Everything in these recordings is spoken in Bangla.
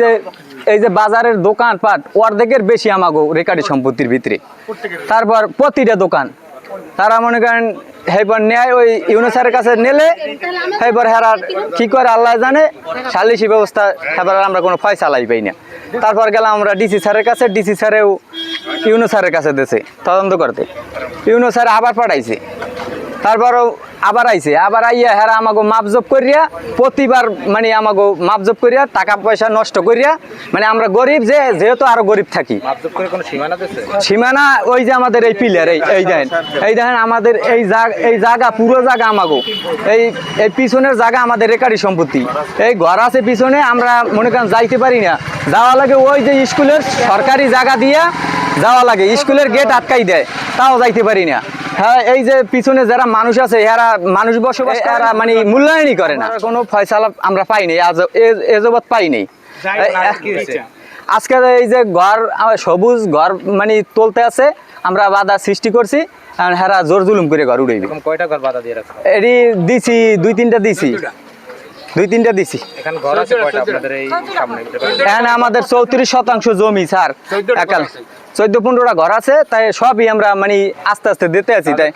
যে, এই যে বাজারের অর্ধেকের বেশি আমাগো সম্পত্তির ভিতরে। তারপর প্রতিটা দোকান। তারা মনে করেন হেবার নেয় ওই কাছে নিলে হেবার হেরা কি করে আল্লাহ জানে সালিসি ব্যবস্থা হেবার আমরা কোনো পাই না। তারপর গেলাম আমরা ডিসি স্যারের কাছে, ডিসি স্যারেও ইউনো স্যারের কাছে দিয়েছে তদন্ত করতে। ইউনো স্যার আবার পাঠাইছে। তারপরও আবার আইছে। আবার আইয়া হেরা আমাকে মাপজব করিয়া প্রতিবার মানে আমাকে মাপজব করিয়া টাকা পয়সা নষ্ট করিয়া মানে আমরা গরিব যে যেহেতু আরও গরিব থাকি। সীমানা ওই যে আমাদের এই পিলার এই এই দেখেন এই দেখেন আমাদের এই জায়গা এই জায়গা পুরো জায়গা আমাগো। এই এই পিছনের জায়গা আমাদের রেকারি সম্পত্তি। এই ঘর আছে পিছনে আমরা মনে করেন যাইতে পারি না। যাওয়া লাগে ওই যে স্কুলের সরকারি জায়গা দিয়া যাওয়া লাগে। স্কুলের গেট আটকাই দেয় তাও যাইতে পারি না। হ্যাঁ এই যে পিছনে যারা মানুষ আছে এরা মানুষ বসবাস করে, এরা মানে মূল্যায়নই করে না। কোনো ফয়সালা আমরা পাইনি আজ এ- এজবৎ পাইনি আজকে এই যে ঘর সবুজ ঘর মানে তুলতে আছে আমরা বাধা সৃষ্টি করছি আর হেরা জোর জুলুম করে ঘর উড়াইবে। এরকম কয়টা ঘর বাধা দিয়ে রাখছে? এটি দিছি দুই তিনটা দিছি। দুই তিনটা দিছি। এখানে ঘর আছে কয়টা? আপনাদের এই সামনে এখানে আমাদের চৌত্রিশ শতাংশ জমি স্যার একাল। চোদ্দ পনেরোটা ঘর আছে তাই সবই আমরা মানে আস্তে আস্তে দিতে আছি তাই।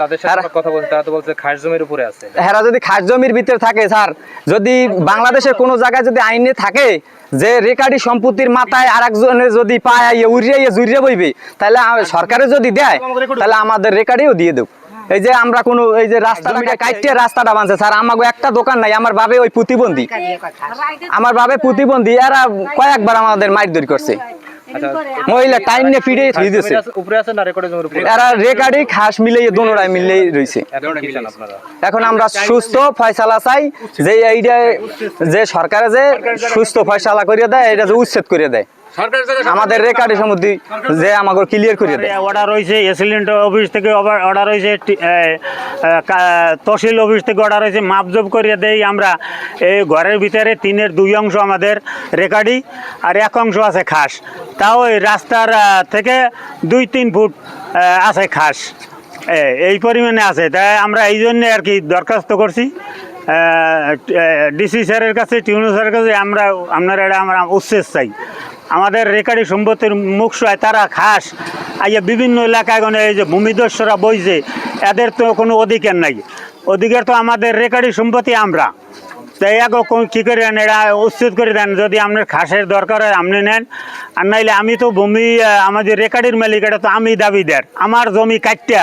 কথা বলতে তারা তো বলছে খাস জমির উপরে আছে। হেরা যদি খাস জমির ভিতরে থাকে স্যার যদি বাংলাদেশের কোনো জায়গায় যদি আইনে থাকে যে রেকার্ডি সম্পত্তির মাথায় আর একজনে যদি পায় উড়িয়ে জুড়িয়ে বইবে তাহলে আ- সরকারে যদি দেয় তাহলে আমাদের রেকার্ডিও দিয়ে দেব। এই যে আমরা কোনো এই যে রাস্তাটা কাইটে রাস্তাটা বানছে স্যার আমাকে একটা দোকান নাই আমার বাবে ওই প্রতিবন্ধী। আমার বাবে প্রতিবন্ধী এরা কয়েকবার আমাদের মারধর করছে। আচ্ছা মহিলা টাইম নিয়ে ফিরে থুই দিছে উপরে আছে না রেকর্ডের জমির উপরে? এরা রেকার্ডি খাস মিলিয়ে দোনোটাই মিলিয়ে রয়েছে এখন আমরা সুস্থ ফয়সালা চাই যে এইটা যে সরকারে যে সুস্থ ফয়সালা করিয়ে দেয় এটা যে উচ্ছেদ করিয়ে দেয়। আমাদের রেকার্ডি সম্বন্ধে যে আমাকে ক্লিয়ার করিয়ে দেয়। অর্ডার হয়েছে এসিলেন্ট অফিস থেকে অর্ডার হয়েছে তহসিল অফিস থেকে অর্ডার হয়েছে মাপজব করিয়ে দেই আমরা। এই ঘরের ভিতরে তিনের দুই অংশ আমাদের রেকার্ডি আর এক অংশ আছে খাস। তাও এই রাস্তার থেকে দুই তিন ফুট আছে খাস। এই পরিমাণে আছে। তাই আমরা এই জন্য আর কি দরখাস্ত করছি। ডিসি স্যারের কাছে টিউনো স্যারের কাছে আমরা আপনারা এটা আমরা উচ্ছেদ চাই। আমাদের রেকারি সম্পত্তির মুখ সয় তারা খাস। আইয়া বিভিন্ন এলাকায় এই যে ভূমিদস্যরা বইছে, এদের তো কোনো অধিকার নাই। অধিকার তো আমাদের রেকারি সম্পত্তি আমরা। তাই আগে কী করে দেন এরা উচ্ছেদ করে দেন যদি আপনার খাসের দরকার হয় আপনি নেন। আর নাইলে আমি তো ভূমি আমাদের রেকার্ডির মালিক এটা তো আমি দাবিদার। আমার জমি কাটটা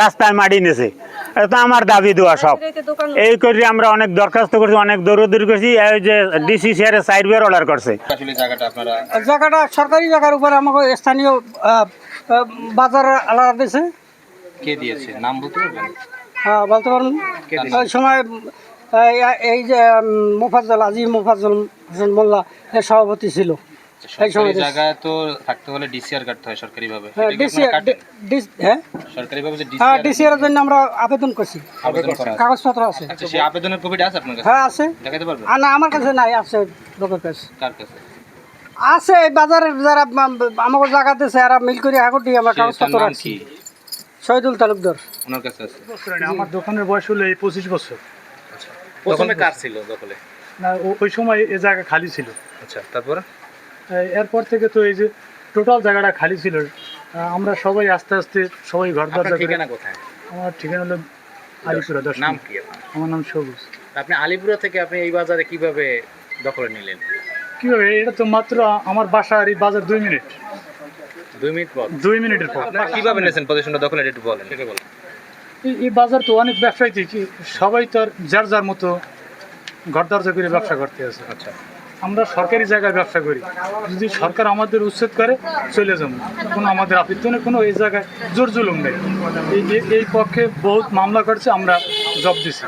রাস্তায় মাটি নেছে। এটা তো আমার দাবি দেওয়া সব। এই করে আমরা অনেক দরখাস্ত করছি অনেক দৌড়দৌড়ি করছি এই যে ডিসি সিআর সাইডওয়ার অর্ডার করছে। আসলে জায়গাটা সরকারি জায়গার উপরে আমাকে স্থানীয় বাজার আলাদা দিয়েছে। কে দিয়েছে? নাম বলতে পারবেন? হ্যাঁ বলতে ওই সময় এই- যে মোফাজ্জল আজিম মোফাজ্জল হোসেন মোল্লা এর সভাপতি ছিল। এই সময় সরকারি জায়গায় তো থাকতে হলে ডিসিআর কাটতে হয় সরকারি ভাবে হ্যাঁ ডিসি হ্যাঁ? যে হ্যাঁ ডিসিআর এর জন্য আমরা আবেদন করছি। আবেদন আছে। কাগজপত্র আছে। আচ্ছা সেই আবেদনের কপিটা আছে আপনার কাছে? হ্যাঁ আছে। দেখাতে পারবেন? আর না আমার কাছে নাই আছে লোকের কাছে। কার কাছে? আছে এই বাজারের যারা আম- আমাকে জায়গা দিয়েছে এরা মিল করে আগটি আমরা কাগজপত্র রাখছি। শহীদুল তালুকদার। ওনার কাছে আছে। আমার দোকানের বয়স হলো এই পঁচিশ বছর। প্রথমে কার ছিল দখলে? না ওই সময় এ জায়গা খালি ছিল। আচ্ছা তারপরে? এই এরপর থেকে তো এই যে টোটাল জায়গাটা খালি ছিল। আমরা সবাই আস্তে আস্তে সবাই ঘর দরজা ঠিকানা কোথায়? আমার ঠিকানা হলো আলিপুরা দশ নাম কি আপনার? আমার নাম সবুজ। আপনি আলিপুরা থেকে আপনি এই বাজারে কীভাবে দখলে নিলেন? কীভাবে? এটা তো মাত্র আমার বাসা আর এই বাজার দুই মিনিট। দুই মিনিট পর। দুই মিনিটের পর। কীভাবে নিয়েছেন? পজিশনটা দখলে একটু বলেন। সেটা বলেন। এই- বাজার তো অনেক ব্যবসায়ী দেখি সবাই তো আর যার যার মতো ঘর দরজা করে ব্যবসা করতে আছে। আচ্ছা। আমরা সরকারি জায়গায় ব্যবসা করি। যদি সরকার আমাদের উচ্ছেদ করে চলে যাব। কোনো আমাদের আপত্তি নেই কোনো এই জায়গায় জোর জুলুম নেই। এই এই- এই পক্ষে বহুত মামলা করছে আমরা জব দিছি।